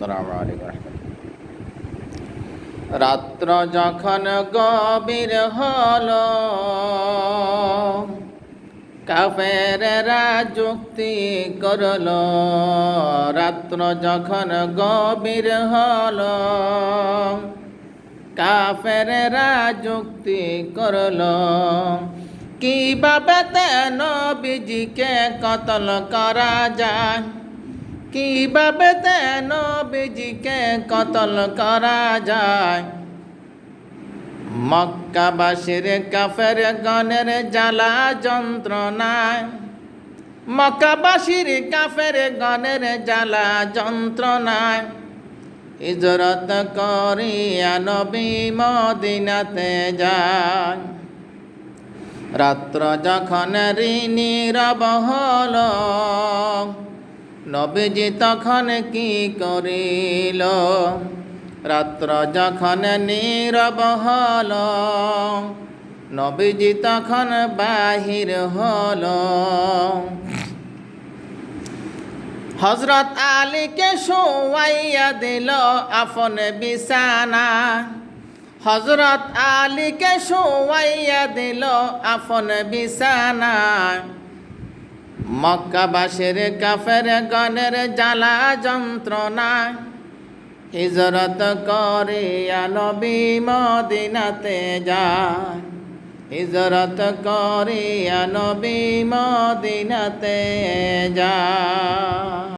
আসসালামু রাত্র যখন গভীর হল কাফেরেরা যুক্তি করল। রাত্র যখন গভীর হল কাফেরেরা যুক্তি করল। কীভাবে বিজিকে কতল করা যায়? কীভাবে তেন বিজিকে কতল করা যায়? মক্কাবাসীর কাফের গণের জ্বালা যন্ত্রণায়। মক্কাবাসীর কাফের গণের জ্বালা যন্ত্রণায়। ইজরত করিয়া নবী মদিনাতে যায়। রাত্র যখন ঋণী রব হল নবীজি তখন কি করিল? রাত্র যখন নীরব হল, নবীজি তখন বাহির হল। হজরত আলীকে শোয়াইয়া দিল আপন বিছানা। হজরত আলীকে শোয়াইয়া দিল আপন বিছানা। মক্কাবাসের কাফের গণের জ্বালা যন্ত্রণা। হিজরত করিয়া নবী মদিনাতে যায়। হিজরত করিয়া নবী মদিনাতে যায়।